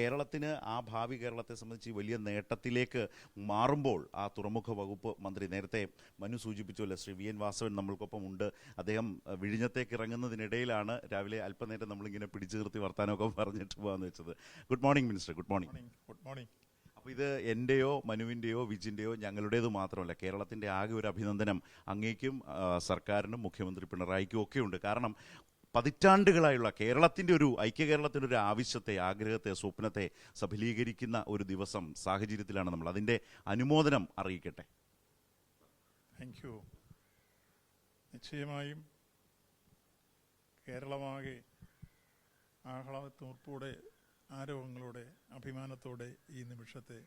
കേരളത്തിന് ആ ഭാവി കേരളത്തെ സംബന്ധിച്ച് വലിയ നേട്ടത്തിലേക്ക് മാറുമ്പോൾ ആ തുറമുഖ വകുപ്പ് മന്ത്രി നേരത്തെ മനു സൂചിപ്പിച്ചുവല്ലോ ശ്രീ വി എൻ വാസവൻ നമ്മൾക്കൊപ്പം ഉണ്ട്. അദ്ദേഹം വിഴിഞ്ഞത്തേക്ക് ഇറങ്ങുന്നതിനിടയിലാണ് രാവിലെ അല്പനേരം നമ്മളിങ്ങനെ പിടിച്ചു നിർത്തി വർത്താനമൊക്കെ പറഞ്ഞിട്ട് പോകാന്ന് വെച്ചത്. Good morning minister good morning morning good morning അപ്പോൾ ഇത് എന്റെയോ മനുവിന്റെയോ വിജിന്റെയോ ഞങ്ങളുടേത് മാത്രമല്ല കേരളത്തിന്റെ ആകെ ഒരു അഭിനന്ദനം അങ്ങേക്കും സർക്കാരിനും മുഖ്യമന്ത്രി പിണറായിക്കും ഒക്കെ ഉണ്ട്. കാരണം പതിറ്റാണ്ടുകളായുള്ള കേരളത്തിന്റെ ഒരു ഐക്യ കേരളത്തിന്റെ ഒരു ആവശ്യത്തെ ആഗ്രഹത്തെ സ്വപ്നത്തെ സഫലീകരിക്കുന്ന ഒരു ദിവസം സാഹചര്യത്തിലാണ് നമ്മൾ. അതിന്റെ അനുമോദനം അറിയിക്കട്ടെ. താങ്ക് യു നിശ്ചയമായും കേരളമാകെ ആഹ്ലാദത്തോടെ ആരോഗ്യങ്ങളോടെ അഭിമാനത്തോടെ ഈ നിമിഷത്തെ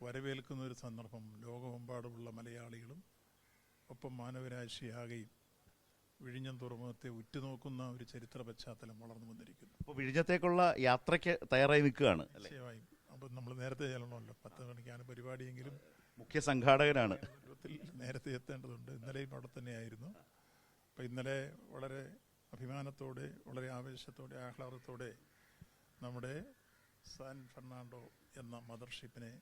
വരവേൽക്കുന്ന ഒരു സന്ദർഭം ലോകമെമ്പാടുമുള്ള മലയാളികളും ഒപ്പം മാനവരാശിയാകെയും വിഴിഞ്ഞം തുറമുഖത്തെ ഉറ്റുനോക്കുന്ന ഒരു ചരിത്ര പശ്ചാത്തലം വളർന്നു വന്നിരിക്കുന്നു. അപ്പോൾ വിഴിഞ്ഞത്തേക്കുള്ള യാത്രയ്ക്ക് തയ്യാറായി നിൽക്കുകയാണ് നിശ്ചയമായും. അപ്പം നമ്മൾ നേരത്തെ ചെല്ലണമല്ലോ. പത്ത് മണിക്കാണ് പരിപാടിയെങ്കിലും. മുഖ്യ സംഘാടകനാണ്. നേരത്തെ എത്തേണ്ടതുണ്ട്. ഇന്നലെയും അവിടെ തന്നെയായിരുന്നു. അപ്പം ഇന്നലെ വളരെ അഭിമാനത്തോടെ വളരെ ആവേശത്തോടെ ആഹ്ലാദത്തോടെ നമ്മുടെ സാൻ ഫെർണാണ്ടോ എന്ന മദർഷിപ്പിനെ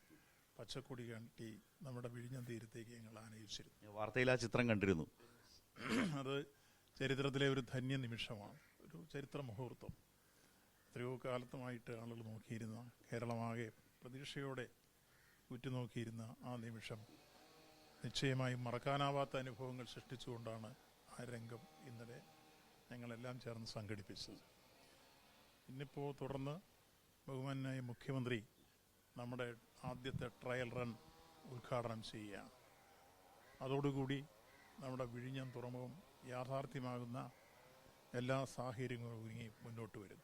പച്ചക്കൊടി കാട്ടി നമ്മുടെ വിഴിഞ്ഞം തീരത്തേക്ക് ഞങ്ങൾ ആനയിച്ചിരുന്നു. വാർത്തയിൽ ആ ചിത്രം കണ്ടിരുന്നു. അത് ചരിത്രത്തിലെ ഒരു ധന്യ നിമിഷമാണ്. ഒരു ചരിത്ര മുഹൂർത്തം. എത്രയോ കാലത്തുമായിട്ട് ആളുകൾ നോക്കിയിരുന്ന കേരളമാകെ പ്രതീക്ഷയോടെ ഉറ്റുനോക്കിയിരുന്ന ആ നിമിഷം നിശ്ചയമായും മറക്കാനാവാത്ത അനുഭവങ്ങൾ സൃഷ്ടിച്ചുകൊണ്ടാണ് ആ രംഗം ഇന്നലെ ഞങ്ങളെല്ലാം ചേർന്ന് സംഘടിപ്പിച്ചത്. ഇന്നിപ്പോൾ തുടർന്ന് ബഹുമാനായ മുഖ്യമന്ത്രി നമ്മുടെ ആദ്യത്തെ ട്രയൽ റൺ ഉദ്ഘാടനം ചെയ്യുകയാണ്. അതോടുകൂടി നമ്മുടെ വിഴിഞ്ഞം തുറമുഖം യാഥാർത്ഥ്യമാകുന്ന എല്ലാ സാഹചര്യങ്ങളും ഒരുങ്ങി മുന്നോട്ട് വരും.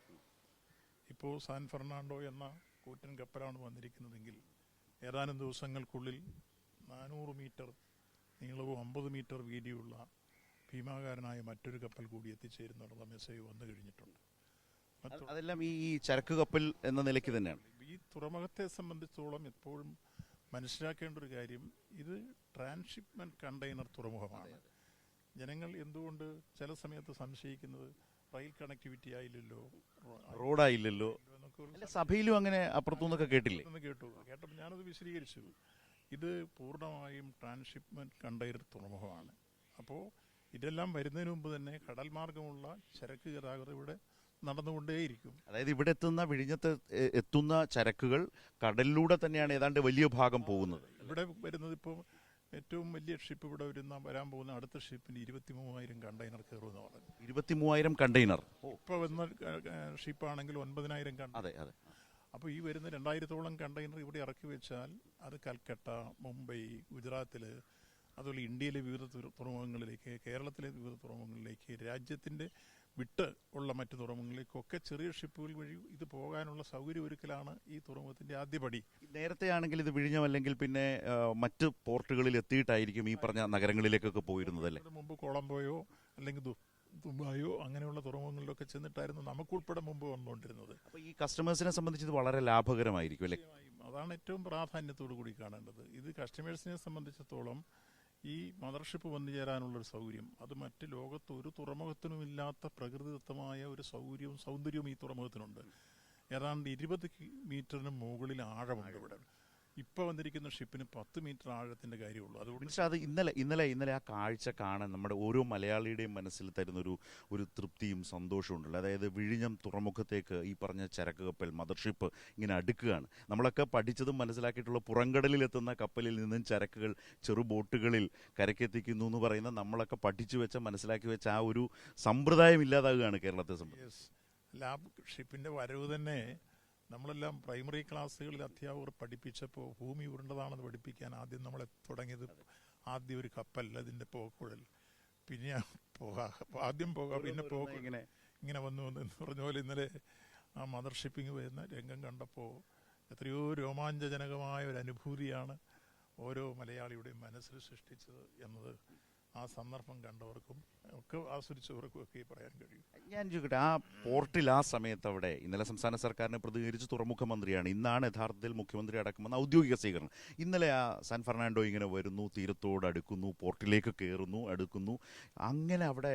ഇപ്പോൾ സാൻ ഫെർണാണ്ടോ എന്ന കൂറ്റൻ കപ്പലാണ് വന്നിരിക്കുന്നതെങ്കിൽ ഏതാനും ദിവസങ്ങൾക്കുള്ളിൽ നാനൂറ് മീറ്റർ നീളവും അമ്പത് മീറ്റർ വീതിയുള്ള ഭീമാകാരനായ മറ്റൊരു കപ്പൽ കൂടി എത്തിച്ചേരുന്നുള്ള മെസ്സേജ് വന്നു കഴിഞ്ഞിട്ടുണ്ട്. അതെല്ലാം ഈ ഈ ചരക്ക് കപ്പൽ എന്ന നിലയ്ക്ക് തന്നെയാണ്. ഈ തുറമുഖത്തെ സംബന്ധിച്ചോളം എപ്പോഴും മനസ്സിലാക്കേണ്ട ഒരു കാര്യം ഇത് ട്രാൻസ്ഷിപ്മെന്റ് കണ്ടെയ്നർ തുറമുഖമാണ്. ജനങ്ങൾ എന്തുകൊണ്ട് ചില സമയത്ത് സംശയിക്കുന്നത് റെയിൽ കണക്ടിവിറ്റി ആയില്ലല്ലോ റോഡായില്ലല്ലോ? സഭയിലും അങ്ങനെ അപ്പുറത്തുനിന്നൊക്കെ കേട്ടില്ലേ? കേട്ടു. കേട്ടപ്പോൾ ഞാനത് വിശദീകരിച്ചു. ഇത് പൂർണമായും ട്രാൻസ്ഷിപ്മെന്റ് കണ്ടെയ്നർ തുറമുഖമാണ്. അപ്പോൾ ഇതെല്ലാം വരുന്നതിന് മുമ്പ് തന്നെ കടൽ മാർഗമുള്ള ചരക്ക് ഗതാഗതം ഇവിടെ നടന്നുകൊണ്ടേയിരിക്കും. അതായത് ഇവിടെ എത്തുന്ന വിഴിഞ്ഞത്ത് എത്തുന്ന ചരക്കുകൾ കടലിലൂടെ തന്നെയാണ് ഏതാണ്ട് വലിയ ഭാഗം പോകുന്നത്. ഇവിടെ വരുന്നത് ഇപ്പോൾ ഏറ്റവും വലിയ ഷിപ്പ് ഇവിടെ വരുന്ന വരാൻ പോകുന്ന അടുത്ത ഷിപ്പിന് ഇരുപത്തി മൂവായിരം കണ്ടെയ്നർ കയറുമെന്ന് പറഞ്ഞു. ഇരുപത്തി മൂവായിരം കണ്ടെയ്നർ ഇപ്പോൾ വന്ന ഷിപ്പാണെങ്കിൽ ഒൻപതിനായിരം കണ്ട അതെ അതെ. അപ്പോൾ ഈ വരുന്ന രണ്ടായിരത്തോളം കണ്ടെയ്നർ ഇവിടെ ഇറക്കി വെച്ചാൽ അത് കൽക്കട്ട മുംബൈ ഗുജറാത്തിൽ അതുപോലെ ഇന്ത്യയിലെ വിവിധ തുറ- തുറമുഖങ്ങളിലേക്ക് കേരളത്തിലെ വിവിധ തുറമുഖങ്ങളിലേക്ക് രാജ്യത്തിന്റെ വിട്ട് ഉള്ള മറ്റു തുറമുഖങ്ങളിലേക്കൊക്കെ ചെറിയ ഷിപ്പുകൾ വഴി ഇത് പോകാനുള്ള സൗകര്യം ഒരുക്കലാണ് ഈ തുറമുഖത്തിന്റെ ആദ്യപടി നേരത്തെയാണെങ്കിൽ നേരത്തെ ആണെങ്കിൽ ഇത് വിഴിഞ്ഞമല്ലെങ്കിൽ പിന്നെ മറ്റ് പോർട്ടുകളിൽ എത്തിയിട്ടായിരിക്കും ഈ പറഞ്ഞ നഗരങ്ങളിലേക്കൊക്കെ പോയിരുന്നത് അല്ലേ മുമ്പ് കൊളംബോയോ അല്ലെങ്കിൽ ദുബായോ അങ്ങനെയുള്ള തുറമുഖങ്ങളിലൊക്കെ ചെന്നിട്ടായിരുന്നു നമുക്കുൾപ്പെടെ മുമ്പ് വന്നുകൊണ്ടിരുന്നത്. അപ്പോൾ ഈ കസ്റ്റമേഴ്സിനെ സംബന്ധിച്ച് ഇത് വളരെ ലാഭകരമായിരിക്കും അല്ലേ? അതാണ് ഏറ്റവും പ്രാധാന്യത്തോടു കൂടി കാണേണ്ടത്. ഇത് കസ്റ്റമേഴ്സിനെ സംബന്ധിച്ചിടത്തോളം ഈ മദർഷിപ്പ് വന്നു ചേരാനുള്ള ഒരു സൗകര്യം. അത് മറ്റ് ലോകത്ത് ഒരു തുറമുഖത്തിനും ഇല്ലാത്ത പ്രകൃതിദത്തമായ ഒരു സൗകര്യവും സൗന്ദര്യവും ഈ തുറമുഖത്തിനുണ്ട്. ഏതാണ്ട് ഇരുപത് മീറ്ററിന് മുകളിൽ ആഴമുണ്ട് ഇവിടെ. ഇപ്പൊ വന്നിരിക്കുന്ന ഷിപ്പിന് പത്ത് മീറ്റർ ആഴത്തിന്റെ കാര്യമുള്ളൂ. അതുകൊണ്ട് അത് ഇന്നലെ ഇന്നലെ ഇന്നലെ ആ കാഴ്ച കാണാൻ നമ്മുടെ ഓരോ മലയാളിയുടെയും മനസ്സിൽ തരുന്ന ഒരു ഒരു തൃപ്തിയും സന്തോഷവും ഉണ്ടല്ലോ. അതായത് വിഴിഞ്ഞം തുറമുഖത്തേക്ക് ഈ പറഞ്ഞ ചരക്ക് കപ്പൽ മദർഷിപ്പ് ഇങ്ങനെ അടുക്കുകയാണ്. നമ്മളൊക്കെ പഠിച്ചതും മനസ്സിലാക്കിയിട്ടുള്ള പുറംകടലിൽ എത്തുന്ന കപ്പലിൽ നിന്നും ചരക്കുകൾ ചെറു ബോട്ടുകളിൽ കരക്കെത്തിക്കുന്നു എന്ന് പറയുന്ന നമ്മളൊക്കെ പഠിച്ചു വെച്ച മനസ്സിലാക്കി വെച്ച ആ ഒരു സമ്പ്രദായം ഇല്ലാതാകുകയാണ് കേരളത്തെ സംബന്ധിച്ച്. ലാബ് ഷിപ്പിന്റെ വരവ് തന്നെ നമ്മളെല്ലാം പ്രൈമറി ക്ലാസ്സുകളിൽ അധ്യാപകർ പഠിപ്പിച്ചപ്പോൾ ഭൂമി ഉരുണ്ടതാണെന്ന് പഠിപ്പിക്കാൻ ആദ്യം നമ്മളെ തുടങ്ങിയത് ആദ്യം ഒരു കപ്പൽ അതിന്റെ പോക്കുഴൽ. പിന്നെ പോകാം ആദ്യം പോകാം പിന്നെ പോക ഇങ്ങനെ. ഇങ്ങനെ വന്നു വന്നു എന്ന് പറഞ്ഞ പോലെ ഇന്നലെ ആ മദർ ഷിപ്പിംഗ് വരുന്ന രംഗം കണ്ടപ്പോൾ എത്രയോ രോമാഞ്ചജനകമായ ഒരു അനുഭൂതിയാണ് ഓരോ മലയാളിയുടെയും മനസ്സിൽ സൃഷ്ടിച്ചത് എന്നത് ആ സന്ദർഭം കണ്ടവർക്കും ഒക്കെ ആസ്വദിച്ചവർക്കും ഒക്കെ പറയാൻ കഴിയും. ഞാൻ ചോദിക്കട്ടെ ആ പോർട്ടിൽ ആ സമയത്ത് അവിടെ ഇന്നലെ സംസ്ഥാന സർക്കാരിനെ പ്രതികരിച്ച് തുറമുഖ മന്ത്രിയാണ്. ഇന്നാണ് യഥാർത്ഥത്തിൽ മുഖ്യമന്ത്രി അടക്കമെന്ന ഔദ്യോഗിക സ്വീകരണം. ഇന്നലെ ആ സാൻ ഫെർണാണ്ടോ ഇങ്ങനെ വരുന്നു തീരത്തോട് അടുക്കുന്നു പോർട്ടിലേക്ക് കയറുന്നു അടുക്കുന്നു. അങ്ങനെ അവിടെ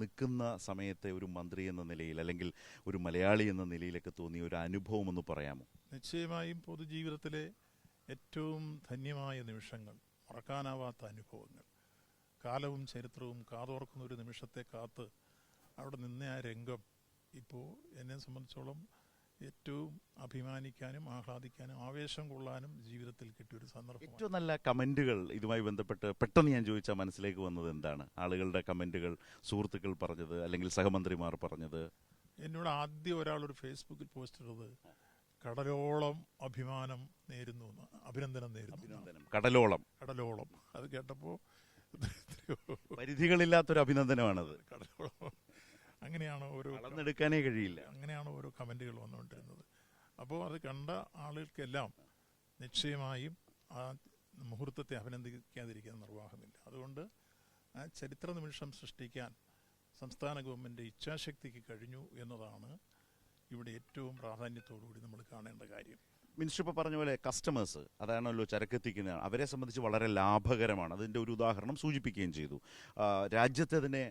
നിൽക്കുന്ന സമയത്തെ ഒരു മന്ത്രി എന്ന നിലയിൽ അല്ലെങ്കിൽ ഒരു മലയാളി എന്ന നിലയിലൊക്കെ തോന്നിയ ഒരു അനുഭവം ഒന്ന് പറയാമോ? നിശ്ചയമായും പൊതുജീവിതത്തിലെ ഏറ്റവും ധന്യമായ നിമിഷങ്ങൾ മറക്കാനാവാത്ത അനുഭവങ്ങൾ. കാലവും ചരിത്രവും കാതോർക്കുന്ന ഒരു നിമിഷത്തെ കാത്ത് അവിടെ നിന്ന ആ രംഗം ഇപ്പോൾ എന്നെ സംബന്ധിച്ചോളം ഏറ്റവും അഭിമാനിക്കാനും ആഹ്ലാദിക്കാനും ആവേശം കൊള്ളാനും ജീവിതത്തിൽ കിട്ടിയൊരു സന്ദർഭം ഏറ്റവും നല്ല കമന്റുകൾ ഇതുമായി ബന്ധപ്പെട്ട് പെട്ടെന്ന് ഞാൻ ചോദിച്ചാൽ മനസ്സിലേക്ക് വന്നത് എന്താണ്? ആളുകളുടെ കമന്റുകൾ സുഹൃത്തുക്കൾ പറഞ്ഞത് അല്ലെങ്കിൽ സഹമന്ത്രിമാർ പറഞ്ഞത്? എന്നോട് ആദ്യം ഒരാൾ ഒരു ഫേസ്ബുക്കിൽ പോസ്റ്റ് ഇട്ടത് കടലോളം അഭിമാനം നേരുന്നു അഭിനന്ദനം നേരുന്നു കടലോളം. കടലോളം. അത് കേട്ടപ്പോൾ പരിധികളില്ലാത്തൊരു അഭിനന്ദനമാണത്. കടലോളം. അങ്ങനെയാണ് ഓരോ അളന്നെടുക്കാനേ കഴിയില്ല. അങ്ങനെയാണ് ഓരോ കമന്റുകൾ വന്നുകൊണ്ടിരുന്നത്. അപ്പോൾ അത് കണ്ട ആളുകൾക്കെല്ലാം നിശ്ചയമായും ആ മുഹൂർത്തത്തെ അഭിനന്ദിക്കാതിരിക്കാൻ നിർവാഹമില്ല. അതുകൊണ്ട് ആ ചരിത്ര നിമിഷം സൃഷ്ടിക്കാൻ സംസ്ഥാന ഗവൺമെന്റ് ഇച്ഛാശക്തിക്ക് കഴിഞ്ഞു എന്നതാണ് ഇവിടെ ഏറ്റവും പ്രാധാന്യത്തോടുകൂടി നമ്മൾ കാണേണ്ട കാര്യം. മിനിസ്റ്റർ ഇപ്പോൾ പറഞ്ഞ പോലെ കസ്റ്റമേഴ്സ് അതാണല്ലോ ചരക്കെത്തിക്കുന്ന അവരെ സംബന്ധിച്ച് വളരെ ലാഭകരമാണ്. അതിന്റെ ഒരു ഉദാഹരണം സൂചിപ്പിക്കുകയും ചെയ്തു. രാജ്യത്തെ തന്നെ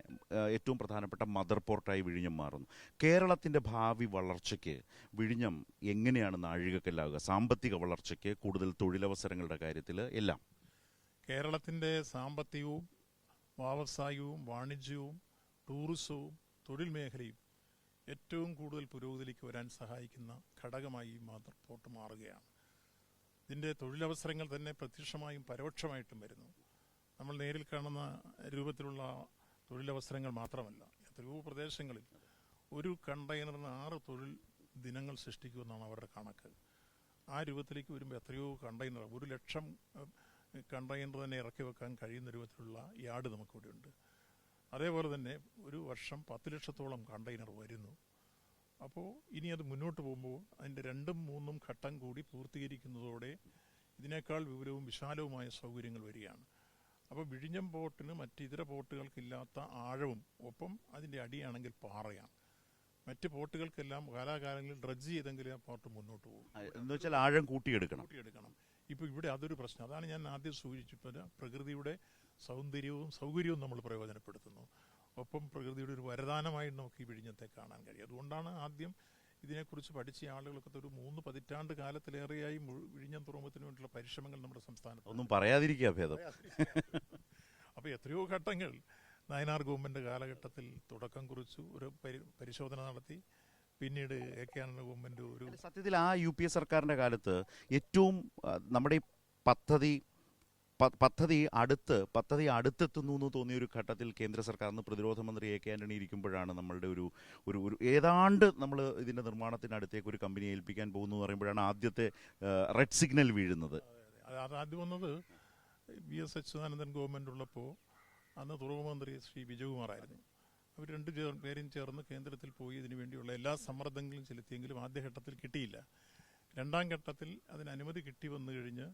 ഏറ്റവും പ്രധാനപ്പെട്ട മദർ പോർട്ടായി വിഴിഞ്ഞം മാറുന്നു. കേരളത്തിന്റെ ഭാവി വളർച്ചയ്ക്ക് വിഴിഞ്ഞം എങ്ങനെയാണ് നാഴികക്കല്ലാവുക സാമ്പത്തിക വളർച്ചയ്ക്ക് കൂടുതൽ തൊഴിലവസരങ്ങളുടെ കാര്യത്തിൽ എല്ലാം. കേരളത്തിന്റെ സാമ്പത്തികവും വ്യാവസായികവും വാണിജ്യവും ടൂറിസവും തൊഴിൽ മേഖലയും ഏറ്റവും കൂടുതൽ പുരോഗതിയിലേക്ക് വരാൻ സഹായിക്കുന്ന ഘടകമായി ഈ മദർ പോർട്ട് മാറുകയാണ്. ഇതിന്റെ തൊഴിലവസരങ്ങൾ തന്നെ പ്രത്യക്ഷമായും പരോക്ഷമായിട്ടും വരുന്നു. നമ്മൾ നേരിൽ കാണുന്ന രൂപത്തിലുള്ള തൊഴിലവസരങ്ങൾ മാത്രമല്ല എത്രയോ പ്രദേശങ്ങളിൽ ഒരു കണ്ടെയ്നറിന് ആറ് തൊഴിൽ ദിനങ്ങൾ സൃഷ്ടിക്കുമെന്നാണ് അവരുടെ കണക്ക്. ആ രൂപത്തിലേക്ക് വരുമ്പോൾ എത്രയോ കണ്ടെയ്നർ ഒരു ലക്ഷം കണ്ടെയ്നർ തന്നെ ഇറക്കി വെക്കാൻ കഴിയുന്ന രൂപത്തിലുള്ള യാർഡ് നമുക്കിവിടെ ഉണ്ട് അതേപോലെ തന്നെ ഒരു വർഷം പത്ത് ലക്ഷത്തോളം കണ്ടെയ്നർ വരുന്നു. അപ്പോൾ ഇനി അത് മുന്നോട്ട് പോകുമ്പോൾ അതിന്റെ രണ്ടും മൂന്നും ഘട്ടം കൂടി പൂർത്തീകരിക്കുന്നതോടെ ഇതിനേക്കാൾ വിപുലവും വിശാലവുമായ സൗകര്യങ്ങൾ വരികയാണ്. അപ്പോൾ വിഴിഞ്ഞം പോർട്ടിന് മറ്റ് ഇതര പോർട്ടുകൾക്കില്ലാത്ത ആഴവും ഒപ്പം അതിന്റെ അടിയാണെങ്കിൽ പാറയാണ്. മറ്റ് പോർട്ടുകൾക്കെല്ലാം കാലാകാലങ്ങളിൽ ഡ്രഡ്ജ് ചെയ്തെങ്കിലേ ആ പോർട്ട് മുന്നോട്ട് പോകും. എന്ന് വെച്ചാൽ ആഴം കൂട്ടിയെടുക്കണം. കൂട്ടിയെടുക്കണം. ഇപ്പോൾ ഇവിടെ അതൊരു പ്രശ്നം. അതാണ് ഞാൻ ആദ്യം സൂചിപ്പിച്ചത്. പ്രകൃതിയുടെ സൗന്ദര്യവും സൗകര്യവും നമ്മൾ പ്രയോജനപ്പെടുത്തുന്നു. ഒപ്പം പ്രകൃതിയുടെ ഒരു വരദാനമായി നമുക്ക് ഈ വിഴിഞ്ഞത്തെ കാണാൻ കഴിയും. അതുകൊണ്ടാണ് ആദ്യം ഇതിനെക്കുറിച്ച് പഠിച്ച ആളുകളൊക്കെ ഒരു മൂന്ന് പതിറ്റാണ്ട് കാലത്തിലേറെയായി മുഴു- വിഴിഞ്ഞം തുറമുഖത്തിന് വേണ്ടിയുള്ള പരിശ്രമങ്ങൾ നമ്മുടെ സംസ്ഥാനത്ത് ഒന്നും പറയാതിരിക്കുക ഭേദം. അപ്പോൾ എത്രയോ ഘട്ടങ്ങൾ നയനാർ ഗവൺമെന്റ് കാലഘട്ടത്തിൽ തുടക്കം കുറിച്ചു ഒരു പരിശോധന നടത്തി. പിന്നീട് എ കെ ആനന്ദ ഗവൺമെന്റ് ഒരു സത്യത്തിൽ ആ യു പി എ സർക്കാരിന്റെ കാലത്ത് ഏറ്റവും നമ്മുടെ ഈ പദ്ധതി പദ്ധതി അടുത്ത് പദ്ധതി അടുത്തെത്തുന്നു എന്ന് തോന്നിയ ഒരു ഘട്ടത്തിൽ കേന്ദ്ര സർക്കാർ അന്ന് പ്രതിരോധ മന്ത്രി എ കെ ആന്റണി ഇരിക്കുമ്പോഴാണ് നമ്മളുടെ ഒരു ഒരു ഒരു ഏതാണ്ട് നമ്മൾ ഇതിന്റെ നിർമ്മാണത്തിന് അടുത്തേക്ക് ഒരു കമ്പനി ഏൽപ്പിക്കാൻ പോകുന്നു എന്ന് പറയുമ്പോഴാണ് ആദ്യത്തെ റെഡ് സിഗ്നൽ വീഴുന്നത്. ആദ്യം വന്നത് വി എസ് അച്യുതാനന്ദൻ ഗവൺമെന്റ് ഉള്ളപ്പോൾ അന്ന് തുറമുഖ മന്ത്രി ശ്രീ വിജയകുമാറായിരുന്നു അവർ രണ്ട് പേരും ചേർന്ന് കേന്ദ്രത്തിൽ പോയി ഇതിനു വേണ്ടിയുള്ള എല്ലാ സമ്മർദ്ദങ്ങളും ചെലുത്തിയെങ്കിലും ആദ്യഘട്ടത്തിൽ കിട്ടിയില്ല. രണ്ടാം ഘട്ടത്തിൽ അതിന് അനുമതി കിട്ടി വന്നു കഴിഞ്ഞ്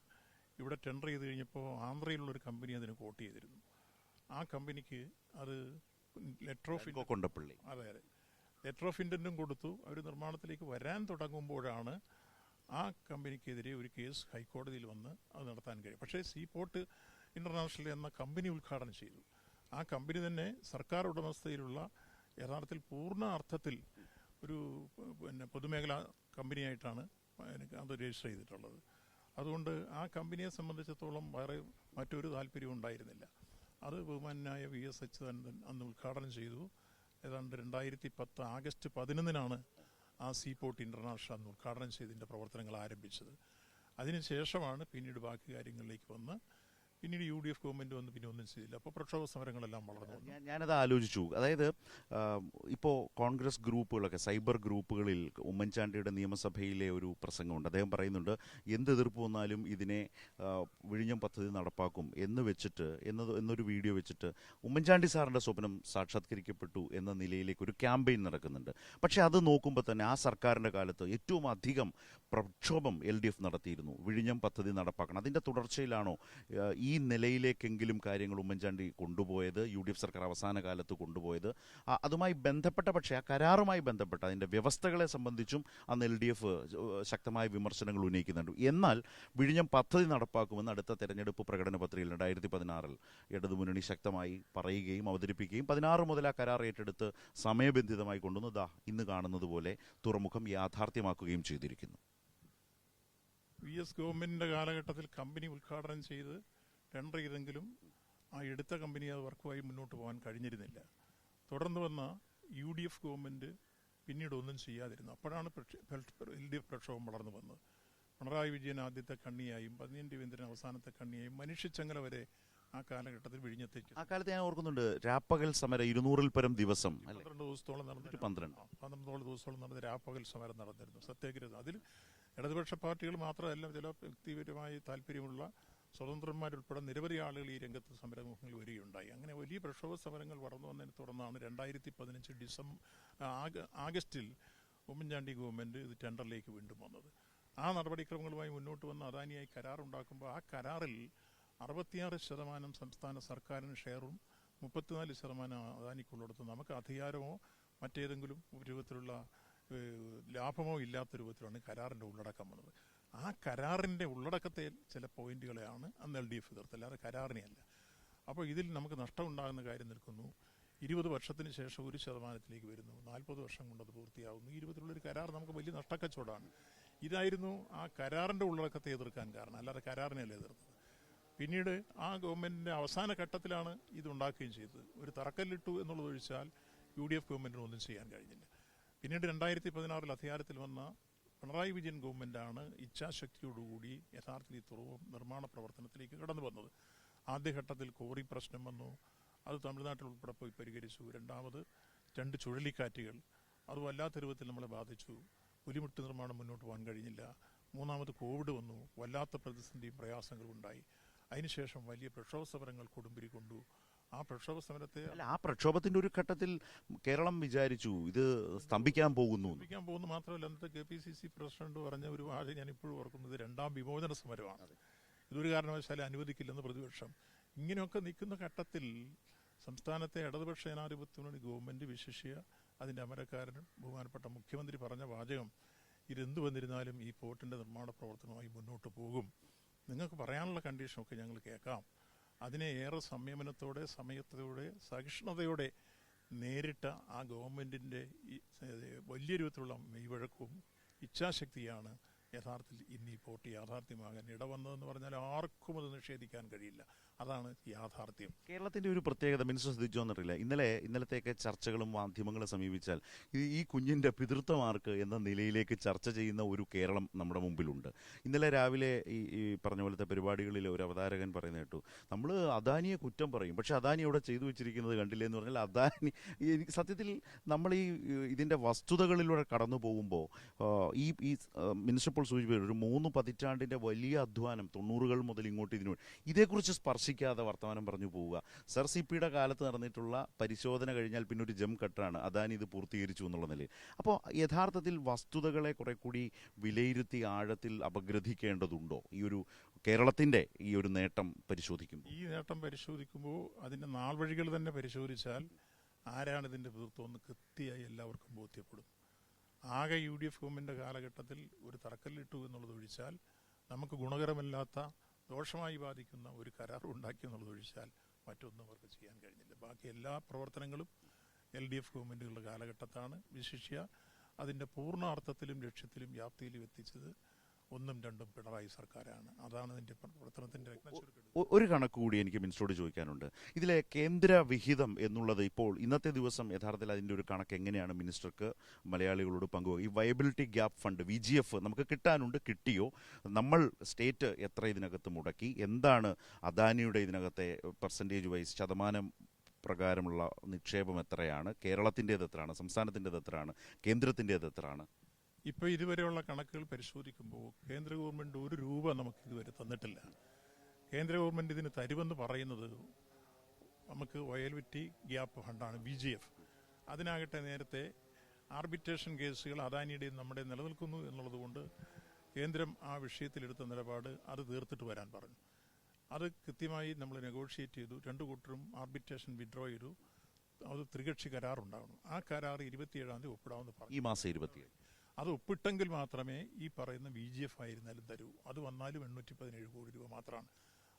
ഇവിടെ ടെൻഡർ ചെയ്ത് കഴിഞ്ഞപ്പോൾ ആന്ധ്രയിലുള്ളൊരു കമ്പനി അതിന് കോട്ട് ചെയ്തിരുന്നു. ആ കമ്പനിക്ക് അത് ലെറ്റർ ഓഫ് കൊണ്ടപ്പള്ളി. അതെ അതെ. ലെറ്റർ ഓഫ് ഇന്റന്റും കൊടുത്തു. അവർ നിർമ്മാണത്തിലേക്ക് വരാൻ തുടങ്ങുമ്പോഴാണ് ആ കമ്പനിക്കെതിരെ ഒരു കേസ് ഹൈക്കോടതിയിൽ വന്ന് അത് നടത്താൻ കഴിയും പക്ഷേ സീ പോർട്ട് ഇന്റർനാഷണൽ എന്ന കമ്പനി ഉദ്ഘാടനം ചെയ്തു. ആ കമ്പനി തന്നെ സർക്കാർ ഉടമസ്ഥയിലുള്ള യഥാർത്ഥത്തിൽ പൂർണ അർത്ഥത്തിൽ ഒരു പിന്നെ പൊതുമേഖലാ കമ്പനിയായിട്ടാണ് അത് രജിസ്റ്റർ ചെയ്തിട്ടുള്ളത്. അതുകൊണ്ട് ആ കമ്പനിയെ സംബന്ധിച്ചിടത്തോളം വേറെ മറ്റൊരു താല്പര്യവും ഉണ്ടായിരുന്നില്ല. അത് ബഹുമാനായ വി എസ് അച്യുതാനന്ദൻ അന്ന് ഉദ്ഘാടനം ചെയ്തു. ഏതാണ്ട് രണ്ടായിരത്തി പത്ത് ആഗസ്റ്റ് പതിനൊന്നിനാണ് ആ സീ പോർട്ട് ഇന്റർനാഷണൽ അന്ന് ഉദ്ഘാടനം ചെയ്തതിന്റെ പ്രവർത്തനങ്ങൾ ആരംഭിച്ചത്. അതിനുശേഷമാണ് പിന്നീട് ബാക്കി കാര്യങ്ങളിലേക്ക് വന്ന് പിന്നീട് യു ഡി എഫ് ഗവൺമെന്റ് വന്ന് പിന്നെ ഒന്നും ചെയ്തില്ല. അപ്പോൾ പ്രക്ഷോഭ സമരങ്ങളെല്ലാം വളർന്നു ഞാൻ- ഞാനത് ആലോചിച്ചു. അതായത് ഇപ്പോൾ കോൺഗ്രസ് ഗ്രൂപ്പുകളൊക്കെ സൈബർ ഗ്രൂപ്പുകളിൽ ഉമ്മൻചാണ്ടിയുടെ നിയമസഭയിലെ ഒരു പ്രസംഗമുണ്ട്. അദ്ദേഹം പറയുന്നുണ്ട് എന്ത് എതിർപ്പ് വന്നാലും ഇതിനെ വിഴിഞ്ഞം പദ്ധതി നടപ്പാക്കും എന്ന് വെച്ചിട്ട് എന്നത് എന്നൊരു വീഡിയോ വെച്ചിട്ട് ഉമ്മൻചാണ്ടി സാറിന്റെ സ്വപ്നം സാക്ഷാത്കരിക്കപ്പെട്ടു എന്ന നിലയിലേക്ക് ഒരു ക്യാമ്പയിൻ നടക്കുന്നുണ്ട്. പക്ഷേ അത് നോക്കുമ്പോൾ തന്നെ ആ സർക്കാരിന്റെ കാലത്ത് ഏറ്റവും അധികം പ്രക്ഷോഭം എൽ ഡി എഫ് നടത്തിയിരുന്നു. വിഴിഞ്ഞം പദ്ധതി നടപ്പാക്കണം. അതിന്റെ തുടർച്ചയിലാണോ ഈ നിലയിലേക്കെങ്കിലും കാര്യങ്ങൾ ഉമ്മൻചാണ്ടി കൊണ്ടുപോയത് യു ഡി എഫ് സർക്കാർ അവസാന കാലത്ത് കൊണ്ടുപോയത് അതുമായി ബന്ധപ്പെട്ട പക്ഷേ ആ കരാറുമായി ബന്ധപ്പെട്ട അതിന്റെ വ്യവസ്ഥകളെ സംബന്ധിച്ചും അന്ന് എൽ ഡി എഫ് ശക്തമായ വിമർശനങ്ങൾ ഉന്നയിക്കുന്നുണ്ട്. എന്നാൽ വിഴിഞ്ഞം പദ്ധതി നടപ്പാക്കുമെന്ന് അടുത്ത തെരഞ്ഞെടുപ്പ് പ്രകടന പത്രികയിൽ രണ്ടായിരത്തി പതിനാറിൽ ഇടതുമുന്നണി ശക്തമായി പറയുകയും അവതരിപ്പിക്കുകയും പതിനാറ് മുതൽ ആ കരാർ ഏറ്റെടുത്ത് സമയബന്ധിതമായി കൊണ്ടുവന്ന്. ദാ ഇന്ന് കാണുന്നത് പോലെ തുറമുഖം യാഥാർത്ഥ്യമാക്കുകയും ചെയ്തിരിക്കുന്നു. വി എസ് ഗവൺമെന്റിന്റെ കാലഘട്ടത്തിൽ കമ്പനി ഉദ്ഘാടനം ചെയ്ത് ടെൻഡർ ചെയ്തെങ്കിലും ആ എടുത്ത കമ്പനി അത് വർക്കുമായി മുന്നോട്ട് പോകാൻ കഴിഞ്ഞിരുന്നില്ല. തുടർന്ന് വന്ന യു ഡി എഫ് ഗവൺമെന്റ് പിന്നീട് ഒന്നും ചെയ്യാതിരുന്നു. അപ്പോഴാണ് എൽ ഡി എഫ് പ്രക്ഷോഭം വളർന്നു വന്നത്. പിണറായി വിജയൻ ആദ്യത്തെ കണ്ണിയായും പതിനഞ്ച് രവീന്ദ്രൻ അവസാനത്തെ കണ്ണിയായും മനുഷ്യച്ചങ്ങല വരെ ആ കാലഘട്ടത്തിൽ വിഴിഞ്ഞത്തേക്ക്. ആ കാലത്ത് ഞാൻ ഓർക്കുന്നുണ്ട് രാപ്പകൽ സമരം ഇരുന്നൂറിൽ പരം ദിവസം പന്ത്രണ്ട് ദിവസത്തോളം നടന്നിട്ട് പന്ത്രണ്ട്. ആ, പന്ത്രണ്ടോളം ദിവസത്തോളം നടന്ന രാപ്പകൽ സമരം നടന്നിരുന്നു. സത്യാഗ്രഹം. അതിൽ ഇടതുപക്ഷ പാർട്ടികൾ മാത്രമല്ല ചില വ്യക്തിപരമായി താല്പര്യമുള്ള സ്വതന്ത്രന്മാരുൾപ്പെടെ നിരവധി ആളുകൾ ഈ രംഗത്ത് സമരമുഖങ്ങളിൽ വരികയുണ്ടായി. അങ്ങനെ വലിയ പ്രക്ഷോഭ സമരങ്ങൾ വളർന്നു വന്നതിനെ തുടർന്നാണ് രണ്ടായിരത്തി പതിനഞ്ച് ഡിസംബർ ആഗ- ആഗസ്റ്റിൽ ഉമ്മൻചാണ്ടി ഗവൺമെന്റ് ഇത് ടെൻഡറിലേക്ക് വീണ്ടും വന്നത്. ആ നടപടിക്രമങ്ങളുമായി മുന്നോട്ട് വന്ന് അദാനിയായി കരാറുണ്ടാക്കുമ്പോൾ ആ കരാറിൽ അറുപത്തിയാറ് ശതമാനം സംസ്ഥാന സർക്കാരിന് ഷെയറും മുപ്പത്തിനാല് ശതമാനം അദാനിക്കുള്ളിടത്ത് നമുക്ക് അധികാരമോ മറ്റേതെങ്കിലും രൂപത്തിലുള്ള ലാഭമോ ഇല്ലാത്ത രൂപത്തിലാണ് കരാറിന്റെ ഉള്ളടക്കം വന്നത്. ആ കരാറിന്റെ ഉള്ളടക്കത്തെ ചില പോയിന്റുകളെയാണ് അന്ന് എൽ ഡി എഫ് എതിർത്തത്. അല്ലാതെ കരാറിനെയല്ല. അപ്പോൾ ഇതിൽ നമുക്ക് നഷ്ടമുണ്ടാകുന്ന കാര്യം നിൽക്കുന്നു. ഇരുപത് വർഷത്തിന് ശേഷം ഒരു ശതമാനത്തിലേക്ക് വരുന്നു. നാൽപ്പത് വർഷം കൊണ്ടത് പൂർത്തിയാവുന്നു. ഈ രൂപത്തിലുള്ളൊരു കരാർ നമുക്ക് വലിയ നഷ്ടക്കച്ചവടമാണ്. ഇതായിരുന്നു ആ കരാറിന്റെ ഉള്ളടക്കത്തെ എതിർക്കാൻ കാരണം. അല്ലാതെ കരാറിനെയല്ല എതിർത്തത്. പിന്നീട് ആ ഗവൺമെന്റിന്റെ അവസാന ഘട്ടത്തിലാണ് ഇതുണ്ടാക്കുകയും ചെയ്തത്. ഒരു തറക്കല്ലിട്ടു എന്നുള്ളത് ഒഴിച്ചാൽ യു ഡി എഫ് ഗവൺമെന്റിന് ഒന്നും ചെയ്യാൻ കഴിഞ്ഞില്ല. പിന്നീട് രണ്ടായിരത്തി പതിനാറിൽ അധികാരത്തിൽ വന്ന പിണറായി വിജയൻ ഗവൺമെന്റാണ് ഇച്ഛാശക്തിയോടുകൂടി യഥാർത്ഥത്തിൽ ഈ തുറവും നിർമ്മാണ പ്രവർത്തനത്തിലേക്ക് കടന്നു വന്നത്. ആദ്യഘട്ടത്തിൽ കോറി പ്രശ്നം വന്നു. അത് തമിഴ്നാട്ടിൽ ഉൾപ്പെടെ പോയി പരിഹരിച്ചു. രണ്ടാമത് രണ്ട് ചുഴലിക്കാറ്റുകൾ. അത് വല്ലാത്ത രൂപത്തിൽ നമ്മളെ ബാധിച്ചു. പുലിമുട്ട് നിർമ്മാണം മുന്നോട്ട് പോകാൻ കഴിഞ്ഞില്ല. മൂന്നാമത് കോവിഡ് വന്നു. വല്ലാത്ത പ്രതിസന്ധിയും പ്രയാസങ്ങളും ഉണ്ടായി അതിനുശേഷം വലിയ പ്രക്ഷോഭ സമരങ്ങൾ കൊടുമ്പിരി കൊണ്ടു. ആ പ്രക്ഷോഭ സമരത്തെ അല്ല ആ പ്രക്ഷോഭത്തിന്റെ ഒരു ഘട്ടത്തിൽ കേരളം വിചാരിച്ചു ഇത് സ്തംഭിക്കാൻ പോകുന്നു സ്തംഭിക്കാൻ പോകുന്നു മാത്രമല്ല അന്നത്തെ K P C C president പറഞ്ഞ ഒരു വാചകം ഞാൻ ഇപ്പോഴും ഓർക്കുന്നത് രണ്ടാം വിമോചന സമരമാണ്. ഇതൊരു കാരണവശാലും അനുവദിക്കില്ലെന്ന് പ്രതിപക്ഷം. ഇങ്ങനെയൊക്കെ നിൽക്കുന്ന ഘട്ടത്തിൽ സംസ്ഥാനത്തെ ഇടതുപക്ഷ ജനാധിപത്യത്തിനോട് ഗവൺമെന്റ് വിശേഷിയ അതിന്റെ അമരക്കാരൻ ബഹുമാനപ്പെട്ട മുഖ്യമന്ത്രി പറഞ്ഞ വാചകം ഇതെന്ത് വന്നിരുന്നാലും ഈ പോർട്ടിന്റെ നിർമ്മാണ പ്രവർത്തനമായി മുന്നോട്ട് പോകും. നിങ്ങൾക്ക് പറയാനുള്ള കണ്ടീഷനൊക്കെ ഞങ്ങൾ കേൾക്കാം. അതിനെ ഏറെ സംയമനത്തോടെ സമയത്തോടെ സഹിഷ്ണുതയോടെ നേരിട്ട ആ ഏഹ്, വലിയ രൂപത്തിലുള്ള മെയ്വഴക്കവും ഇച്ഛാശക്തിയാണ് യഥാർത്ഥത്തിൽ ഇന്ന് ഈ പോർട്ട് യാഥാർത്ഥ്യമാകാൻ ഇടവന്നതെന്ന് പറഞ്ഞാൽ ആർക്കും അത് നിഷേധിക്കാൻ കഴിയില്ല. അതാണ് യാഥാർത്ഥ്യം. കേരളത്തിന്റെ ഒരു പ്രത്യേകത മിനിസ്റ്റർ ശ്രദ്ധിച്ചോ എന്നറിയില്ല ഇന്നലെ ഇന്നലത്തെയൊക്കെ ചർച്ചകളും മാധ്യമങ്ങളെ സമീപിച്ചാൽ ഈ കുഞ്ഞിന്റെ പിതൃത്വമാർക്ക് എന്ന നിലയിലേക്ക് ചർച്ച ചെയ്യുന്ന ഒരു കേരളം നമ്മുടെ മുമ്പിലുണ്ട്. ഇന്നലെ രാവിലെ ഈ ഈ പറഞ്ഞ പോലത്തെ പരിപാടികളിൽ ഒരു അവതാരകൻ പറയുന്ന കേട്ടു. നമ്മൾ അദാനിയെ കുറ്റം പറയും. പക്ഷെ അദാനി അവിടെ ചെയ്തു വെച്ചിരിക്കുന്നത് കണ്ടില്ലേ എന്ന് പറഞ്ഞാൽ അദാനി സത്യത്തിൽ നമ്മൾ ഈ ഇതിന്റെ വസ്തുതകളിലൂടെ കടന്നു പോകുമ്പോൾ ഈ ഈ സൂചിപ്പിച്ചു ഒരു മൂന്ന് പതിറ്റാണ്ടിന്റെ വലിയ അധ്വാനം തൊണ്ണൂറുകൾ മുതൽ ഇങ്ങോട്ട് ഇതിനു ഇതേക്കുറിച്ച് സ്പർശിക്കാതെ വർത്തമാനം പറഞ്ഞു പോവുക. സർ സി പിയുടെ കാലത്ത് നടന്നിട്ടുള്ള പരിശോധന കഴിഞ്ഞാൽ പിന്നെ ഒരു ജം കട്ടാണ്. അതാണ് ഇത് പൂർത്തീകരിച്ചു എന്നുള്ള നിലയിൽ. അപ്പോൾ യഥാർത്ഥത്തിൽ വസ്തുതകളെ കുറെ കൂടി വിലയിരുത്തി ആഴത്തിൽ അപഗ്രഥിക്കേണ്ടതുണ്ടോ? ഈ ഒരു കേരളത്തിന്റെ ഈ ഒരു നേട്ടം പരിശോധിക്കുമ്പോൾ. ഈ നേട്ടം പരിശോധിക്കുമ്പോൾ അതിന്റെ നാൾ വഴികൾ തന്നെ പരിശോധിച്ചാൽ ആരാണ് ഇതിന്റെ പിതൃത്വം എന്ന് കൃത്യമായി എല്ലാവർക്കും ബോധ്യപ്പെടും. ആകെ യു ഡി എഫ് ഗവൺമെന്റ് കാലഘട്ടത്തിൽ ഒരു തറക്കല്ലിട്ടു എന്നുള്ളത് ഒഴിച്ചാൽ നമുക്ക് ഗുണകരമല്ലാത്ത ദോഷമായി ബാധിക്കുന്ന ഒരു കരാർ ഉണ്ടാക്കി എന്നുള്ളത് ഒഴിച്ചാൽ മറ്റൊന്നും അവർക്ക് ചെയ്യാൻ കഴിഞ്ഞില്ല. ബാക്കി എല്ലാ പ്രവർത്തനങ്ങളും എൽ ഡി എഫ് ഗവൺമെന്റുകളുടെ കാലഘട്ടത്താണ് വിശിഷ്യ. അതിന്റെ പൂർണ അർത്ഥത്തിലും ലക്ഷ്യത്തിലും വ്യാപ്തിയിലും എത്തിച്ചത് ഒന്നും രണ്ടും പിണറായി സർക്കാരാണ്. അതാണ് അതിന്റെ പ്രവർത്തനത്തിന്റെ ഒരു കണക്ക് കൂടി എനിക്ക് മിനിസ്റ്ററോട് ചോദിക്കാനുണ്ട്. ഇതിലെ കേന്ദ്ര വിഹിതം എന്നുള്ളത് ഇപ്പോൾ ഇന്നത്തെ ദിവസം യഥാർത്ഥത്തിൽ അതിന്റെ ഒരു കണക്ക് എങ്ങനെയാണ് മിനിസ്റ്റർക്ക് മലയാളികളോട് പങ്കുവെക്കുക? ഈ viability gap fund V G F നമുക്ക് കിട്ടാനുണ്ട് കിട്ടിയോ? നമ്മൾ സ്റ്റേറ്റ് എത്ര ഇതിനകത്ത് മുടക്കി? എന്താണ് അദാനിയുടെ ഇതിനകത്തെ പെർസെന്റേജ് വൈസ് ശതമാനം പ്രകാരമുള്ള നിക്ഷേപം എത്രയാണ്? കേരളത്തിന്റേത് എത്രയാണ്? സംസ്ഥാനത്തിന്റെത് എത്രയാണ്? കേന്ദ്രത്തിന്റേത് എത്രയാണ്? ഇപ്പൊ ഇതുവരെയുള്ള കണക്കുകൾ പരിശോധിക്കുമ്പോൾ കേന്ദ്ര ഗവൺമെന്റ് ഒരു രൂപ നമുക്ക് ഇതുവരെ തന്നിട്ടില്ല. കേന്ദ്ര ഗവൺമെന്റ് ഇതിന് തരുമെന്ന് പറയുന്നത് നമുക്ക് വയൽവിറ്റി ഗ്യാപ്പ് ഫണ്ടാണ് ബി ജി എഫ് അതിനാകട്ടെ നേരത്തെ ആർബിറ്റേഷൻ കേസുകൾ അദാനിയുടെയും നമ്മുടെ നിലനിൽക്കുന്നു എന്നുള്ളത് കൊണ്ട് കേന്ദ്രം ആ വിഷയത്തിലെടുത്ത നിലപാട് അത് തീർത്തിട്ട് വരാൻ പറഞ്ഞു. അത് കൃത്യമായി നമ്മൾ നെഗോഷിയേറ്റ് ചെയ്തു. രണ്ടു കൂട്ടരും ആർബിറ്റേഷൻ വിഡ്രോ ചെയ്തു. അത് ത്രികക്ഷി കരാറുണ്ടാകണം ആ കരാർ ഇരുപത്തിയേഴാം തീയതി ഒപ്പിടാമെന്ന് പറഞ്ഞു. ഈ മാസം ഇരുപത്തിയേഴ്. അത് ഒപ്പിട്ടെങ്കിൽ മാത്രമേ ഈ പറയുന്ന ബി ജി എഫ് ആയിരുന്നാലും തരൂ. അത് വന്നാലും എണ്ണൂറ്റി പതിനേഴ് കോടി രൂപ മാത്രമാണ്.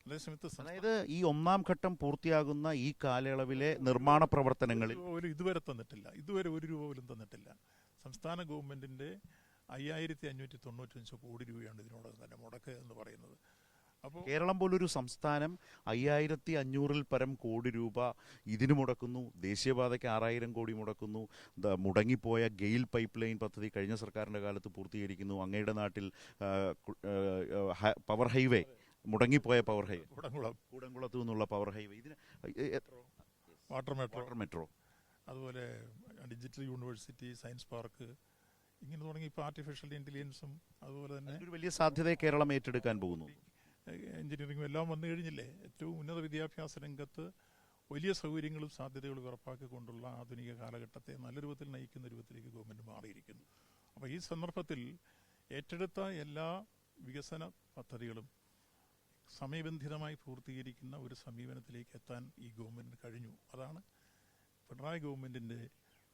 അതേസമയത്ത് അതായത് ഈ ഒന്നാം ഘട്ടം പൂർത്തിയാകുന്ന ഈ കാലയളവിലെ നിർമ്മാണ പ്രവർത്തനങ്ങളിൽ ഒരു പോലും ഇതുവരെ തന്നിട്ടില്ല. ഇതുവരെ ഒരു രൂപ പോലും തന്നിട്ടില്ല. സംസ്ഥാന ഗവൺമെന്റിന്റെ അയ്യായിരത്തി അഞ്ഞൂറ്റി തൊണ്ണൂറ്റഞ്ച് കോടി രൂപയാണ് ഇതിനോടകം തന്നെ മുടക്ക് എന്ന് പറയുന്നത്. കേരളം പോലൊരു സംസ്ഥാനം അയ്യായിരത്തി അഞ്ഞൂറിൽ പരം കോടി രൂപ ഇതിന് മുടക്കുന്നു ദേശീയപാതയ്ക്ക് ആറായിരം കോടി മുടക്കുന്നു മുടങ്ങിപ്പോയ ഗെയിൽ പൈപ്പ് ലൈൻ പദ്ധതി കഴിഞ്ഞ സർക്കാരിന്റെ കാലത്ത് പൂർത്തീകരിക്കുന്നു അങ്ങയുടെ നാട്ടിൽ പവർ ഹൈവേ മുടങ്ങിപ്പോയ പവർ ഹൈവേ. കുടംകുളം. കൂടംകുളത്തു നിന്നുള്ള പവർ ഹൈവേ. ഇതിന് വാട്ടർ മെട്രോ. Water metro. അതുപോലെ ഡിജിറ്റൽ യൂണിവേഴ്സിറ്റി സയൻസ് പാർക്ക് ഇങ്ങനെ തുടങ്ങി ഇപ്പോൾ ആർട്ടിഫിഷ്യൽ ഇന്റലിജൻസും അതുപോലെ തന്നെ ഒരു വലിയ സാധ്യതയെ കേരളം ഏറ്റെടുക്കാൻ പോകുന്നു. എഞ്ചിനീയറിംഗും എല്ലാം വന്നു കഴിഞ്ഞില്ലേ? ഏറ്റവും ഉന്നത വിദ്യാഭ്യാസ രംഗത്ത് വലിയ സൗകര്യങ്ങളും സാധ്യതകളും ഉറപ്പാക്കിക്കൊണ്ടുള്ള ആധുനിക കാലഘട്ടത്തെ നല്ല രൂപത്തിൽ നയിക്കുന്ന രൂപത്തിലേക്ക് ഗവൺമെന്റ് മാറിയിരിക്കുന്നു. അപ്പോൾ ഈ സന്ദർഭത്തിൽ ഏറ്റെടുത്ത എല്ലാ വികസന പദ്ധതികളും സമയബന്ധിതമായി പൂർത്തീകരിക്കുന്ന ഒരു സമീപനത്തിലേക്ക് എത്താൻ ഈ ഗവൺമെന്റ് കഴിഞ്ഞു. അതാണ് പിണറായി ഗവൺമെന്റിന്റെ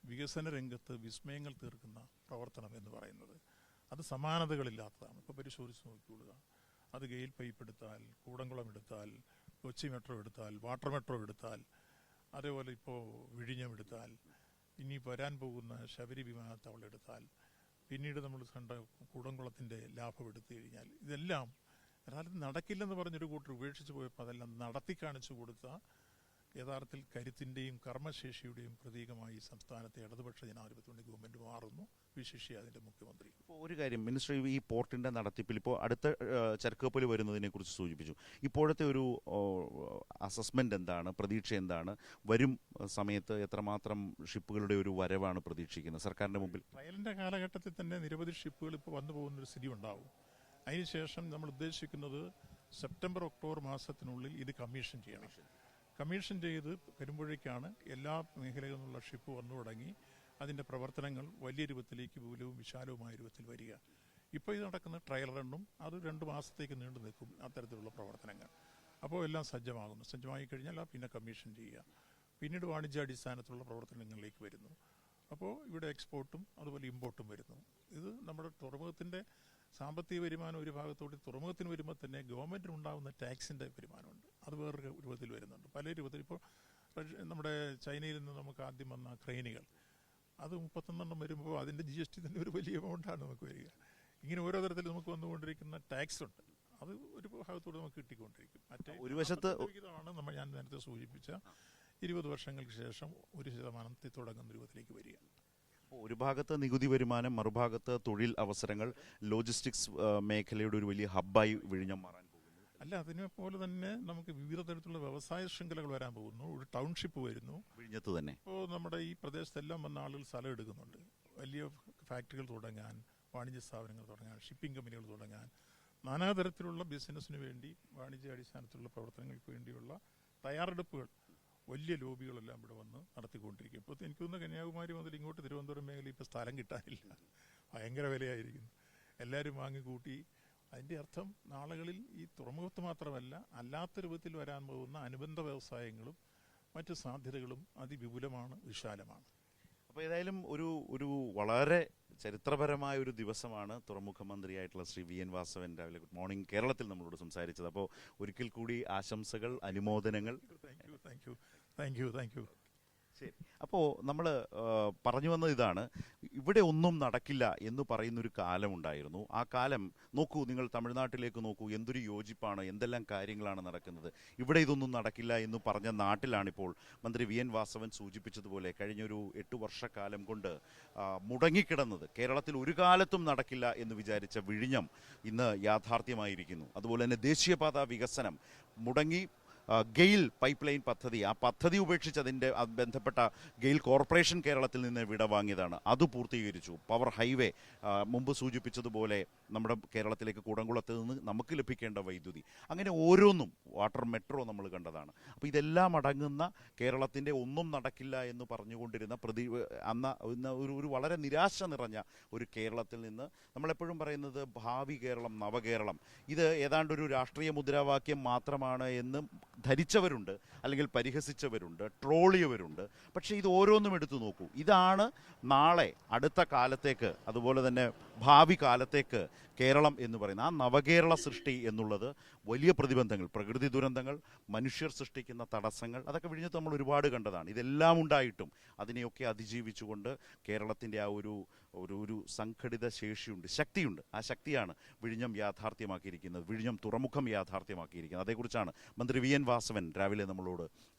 വികസന രംഗത്ത് വിസ്മയങ്ങൾ തീർക്കുന്ന പ്രവർത്തനം എന്ന് പറയുന്നത്. അത് സമാനതകളില്ലാത്തതാണ്. ഇപ്പോൾ പരിശോധിച്ച് നോക്കിക്കൊള്ളുക. അത് ഗെയിൽ പൈപ്പ് എടുത്താൽ കൂടംകുളം എടുത്താൽ കൊച്ചി മെട്രോ എടുത്താൽ വാട്ടർ മെട്രോ എടുത്താൽ അതേപോലെ ഇപ്പോൾ വിഴിഞ്ഞം എടുത്താൽ ഇനി വരാൻ പോകുന്ന ശബരി വിമാനത്താവളം എടുത്താൽ പിന്നീട് നമ്മൾ കണ്ട കൂടംകുളത്തിന്റെ ലാഭം എടുത്തു കഴിഞ്ഞാൽ ഇതെല്ലാം യഥാർത്ഥത്തിൽ നടക്കില്ലെന്ന് പറഞ്ഞൊരു കൂട്ടർ ഉപേക്ഷിച്ച് പോയപ്പോൾ അതെല്ലാം നടത്തി കാണിച്ചു കൊടുത്ത യഥാർത്ഥത്തിൽ കരുത്തിന്റെയും കർമ്മശേഷിയുടെയും പ്രതീകമായി സംസ്ഥാനത്തെ ഇടതുപക്ഷ ജനാധിപത്യ ഗവൺമെന്റ് മാറുന്നു. വിശേഷിച്ച് അതിന്റെ മുഖ്യമന്ത്രി. ഇപ്പോൾ ഒരു കാര്യം മിനിസ്റ്റർ ഈ പോർട്ടിന്റെ നടത്തിപ്പിൽ ഇപ്പോൾ അടുത്ത ഏഹ്, ചരക്കുകപ്പൽ വരുന്നതിനെ കുറിച്ച് സൂചിപ്പിച്ചു. ഇപ്പോഴത്തെ ഒരു അസസ്മെന്റ് എന്താണ് പ്രതീക്ഷ എന്താണ്? വരും സമയത്ത് എത്രമാത്രം ഷിപ്പുകളുടെ ഒരു വരവാണ് പ്രതീക്ഷിക്കുന്നത്? സർക്കാരിന്റെ മുമ്പിൽ. ട്രയലിന്റെ കാലഘട്ടത്തിൽ തന്നെ നിരവധി ഷിപ്പുകൾ ഇപ്പോൾ വന്നു പോകുന്ന ഒരു സ്ഥിതി ഉണ്ടാവും. അതിനുശേഷം നമ്മൾ ഉദ്ദേശിക്കുന്നത് സെപ്റ്റംബർ ഒക്ടോബർ മാസത്തിനുള്ളിൽ ഇത് കമ്മീഷൻ ചെയ്യണം. കമ്മീഷൻ ചെയ്ത് വരുമ്പോഴേക്കാണ് എല്ലാ മേഖലകളിൽ നിന്നുള്ള ഷിപ്പ് വന്നു തുടങ്ങി. അതിന്റെ പ്രവർത്തനങ്ങൾ വലിയ രൂപത്തിലേക്ക് വിപുലവും വിശാലവുമായ രൂപത്തിൽ വരിക. ഇപ്പോൾ ഇത് നടക്കുന്ന ട്രയൽ റണ്ണും അത് രണ്ട് മാസത്തേക്ക് നീണ്ടു നിൽക്കും അത്തരത്തിലുള്ള പ്രവർത്തനങ്ങൾ. അപ്പോൾ എല്ലാം സജ്ജമാകുന്നു. സജ്ജമായി കഴിഞ്ഞാൽ ആ പിന്നെ കമ്മീഷൻ ചെയ്യുക. പിന്നീട് വാണിജ്യാടിസ്ഥാനത്തിലുള്ള പ്രവർത്തനങ്ങളിലേക്ക് വരുന്നു. അപ്പോൾ ഇവിടെ എക്സ്പോർട്ടും അതുപോലെ ഇമ്പോർട്ടും വരുന്നു. ഇത് നമ്മുടെ തുറമുഖത്തിന്റെ സാമ്പത്തിക വരുമാനം ഒരു ഭാഗത്തോട്ട് തുറമുഖത്തിന് വരുമ്പോൾ തന്നെ ഗവൺമെന്റിന് ഉണ്ടാകുന്ന ടാക്സിന്റെ വരുമാനമുണ്ട്. അത് വേറൊരു രൂപത്തിൽ വരുന്നുണ്ട്. പല രൂപത്തിൽ ഇപ്പോൾ നമ്മുടെ ചൈനയിൽ നിന്ന് നമുക്ക് ആദ്യം വന്ന ക്രെയിനുകൾ അത് മുപ്പത്തൊന്നെണ്ണം വരുമ്പോൾ അതിന്റെ ജി എസ് ടി തന്നെ ഒരു വലിയ എമൗണ്ടാണ് നമുക്ക് വരിക. ഇങ്ങനെ ഓരോ തരത്തിൽ നമുക്ക് വന്നുകൊണ്ടിരിക്കുന്ന ടാക്സ് ഉണ്ട്. അത് ഒരു ഭാഗത്തോട് നമുക്ക് കിട്ടിക്കൊണ്ടിരിക്കും. മറ്റേ ഒരു വശത്ത് ഇതാണ് നമ്മൾ ഞാൻ നേരത്തെ സൂചിപ്പിച്ച ഇരുപത് വർഷങ്ങൾക്ക് ശേഷം ഒരു ശതമാനത്തിൽ തുടങ്ങുന്ന രൂപത്തിലേക്ക് വരിക. ഒരു ഭാഗത്ത് നികുതി വരുമാനം മറുഭാഗത്ത് തൊഴിൽ അവസരങ്ങൾ ലോജിസ്റ്റിക്സ് മേഖലയുടെ ഒരു വലിയ ഹബ്ബായി വിഴിഞ്ഞം മാറാൻ പോകുന്നു. അല്ല അതിനെ പോലെ തന്നെ നമുക്ക് വിവിധ തരത്തിലുള്ള വ്യവസായ ശൃംഖലകൾ വരാൻ പോകുന്നു. ഒരു ടൗൺഷിപ്പ് വരുന്നു. വിഴിഞ്ഞത്ത് തന്നെ. ഇപ്പോൾ നമ്മുടെ ഈ പ്രദേശത്തെല്ലാം വന്ന ആളുകൾ സ്ഥലം എടുക്കുന്നുണ്ട്. വലിയ ഫാക്ടറികൾ തുടങ്ങാൻ വാണിജ്യ സ്ഥാപനങ്ങൾ തുടങ്ങാൻ ഷിപ്പിംഗ് കമ്പനികൾ തുടങ്ങാൻ നാനാതരത്തിലുള്ള ബിസിനസ്സിന് വേണ്ടി വാണിജ്യ അടിസ്ഥാനത്തിലുള്ള പ്രവർത്തനങ്ങൾക്ക് വേണ്ടിയുള്ള തയ്യാറെടുപ്പുകൾ വലിയ ലോബികളെല്ലാം ഇവിടെ വന്ന് നടത്തിക്കൊണ്ടിരിക്കും. ഇപ്പോൾ എനിക്ക് തോന്നുന്നു കന്യാകുമാരി മുതൽ ഇങ്ങോട്ട് തിരുവനന്തപുരം മേഖല ഇപ്പോൾ സ്ഥലം കിട്ടാനില്ല. ഭയങ്കര വിലയായിരിക്കുന്നു. എല്ലാവരും വാങ്ങിക്കൂട്ടി. അതിന്റെ അർത്ഥം നാളുകളിൽ ഈ തുറമുഖത്ത് മാത്രമല്ല അല്ലാത്ത രൂപത്തിൽ വരാൻ പോകുന്ന അനുബന്ധ വ്യവസായങ്ങളും മറ്റ് സാധ്യതകളും അതിവിപുലമാണ് വിശാലമാണ്. അപ്പോൾ ഏതായാലും ഒരു ഒരു വളരെ ചരിത്രപരമായ ഒരു ദിവസമാണ് തുറമുഖ മന്ത്രിയായിട്ടുള്ള ശ്രീ വി എൻ വാസവൻ രാവിലെ ഗുഡ് മോർണിംഗ് കേരളത്തിൽ നമ്മളോട് സംസാരിച്ചത്. അപ്പോൾ ഒരിക്കൽ കൂടി ആശംസകൾ അനുമോദനങ്ങൾ. Thank you thank you thank you thank you ശരി. അപ്പോൾ നമ്മൾ പറഞ്ഞു വന്നത് ഇതാണ്. ഇവിടെ ഒന്നും നടക്കില്ല എന്ന് പറയുന്നൊരു കാലമുണ്ടായിരുന്നു ആ കാലം നോക്കൂ നിങ്ങൾ തമിഴ്നാട്ടിലേക്ക് നോക്കൂ എന്തൊരു യോജിപ്പാണ് എന്തെല്ലാം കാര്യങ്ങളാണ് നടക്കുന്നത്. ഇവിടെ ഇതൊന്നും നടക്കില്ല എന്ന് പറഞ്ഞ നാട്ടിലാണിപ്പോൾ മന്ത്രി വി. എൻ. വാസവൻ സൂചിപ്പിച്ചതുപോലെ കഴിഞ്ഞൊരു എട്ട് വർഷക്കാലം കൊണ്ട് മുടങ്ങിക്കിടന്നത്. കേരളത്തിൽ ഒരു കാലത്തും നടക്കില്ല എന്ന് വിചാരിച്ച വിഴിഞ്ഞം ഇന്ന് യാഥാർത്ഥ്യമായിരിക്കുന്നു. അതുപോലെ തന്നെ ദേശീയപാത വികസനം മുടങ്ങി ഗെയിൽ പൈപ്പ് ലൈൻ പദ്ധതി ആ പദ്ധതി ഉപേക്ഷിച്ച് അതിന്റെ അത് ബന്ധപ്പെട്ട ഗെയിൽ കോർപ്പറേഷൻ കേരളത്തിൽ നിന്ന് വിട വാങ്ങിയതാണ്. അത് പൂർത്തീകരിച്ചു. പവർ ഹൈവേ മുമ്പ് സൂചിപ്പിച്ചതുപോലെ നമ്മുടെ കേരളത്തിലേക്ക് കൂടംകുളത്ത് നിന്ന് നമുക്ക് ലഭിക്കേണ്ട വൈദ്യുതി. അങ്ങനെ ഓരോന്നും വാട്ടർ മെട്രോ നമ്മൾ കണ്ടതാണ്. അപ്പോൾ ഇതെല്ലാം അടങ്ങുന്ന കേരളത്തിന്റെ ഒന്നും നടക്കില്ല എന്ന് പറഞ്ഞുകൊണ്ടിരുന്ന പ്രതി അന്ന ഒരു ഒരു വളരെ നിരാശ നിറഞ്ഞ ഒരു കേരളത്തിൽ നിന്ന് നമ്മളെപ്പോഴും പറയുന്നത് ഭാവി കേരളം നവകേരളം. ഇത് ഏതാണ്ട് ഒരു രാഷ്ട്രീയ മുദ്രാവാക്യം മാത്രമാണ് എന്ന് ധരിച്ചവരുണ്ട് അല്ലെങ്കിൽ പരിഹസിച്ചവരുണ്ട് ട്രോളിയവരുണ്ട്. പക്ഷേ ഇത് ഓരോന്നും എടുത്തു നോക്കൂ. ഇതാണ് നാളെ അടുത്ത കാലത്തേക്ക് അതുപോലെ തന്നെ ഭാവി കാലത്തേക്ക് കേരളം എന്ന് പറയുന്ന ആ നവകേരള സൃഷ്ടി എന്നുള്ളത് വലിയ പ്രതിബന്ധങ്ങൾ പ്രകൃതി ദുരന്തങ്ങൾ മനുഷ്യർ സൃഷ്ടിക്കുന്ന തടസ്സങ്ങൾ അതൊക്കെ വിഴിഞ്ഞത്ത് നമ്മൾ ഒരുപാട് കണ്ടതാണ്. ഇതെല്ലാം ഉണ്ടായിട്ടും അതിനെയൊക്കെ അതിജീവിച്ചുകൊണ്ട് കേരളത്തിന്റെ ആ ഒരു ഒരു ഒരു സംഘടിത ശേഷിയുണ്ട്. ശക്തിയുണ്ട്. ആ ശക്തിയാണ് വിഴിഞ്ഞം യാഥാർത്ഥ്യമാക്കിയിരിക്കുന്നത്. വിഴിഞ്ഞം തുറമുഖം യാഥാർത്ഥ്യമാക്കിയിരിക്കുന്നത്. അതേക്കുറിച്ചാണ് മന്ത്രി വി എൻ വാസവൻ രാവിലെ നമ്മളോട്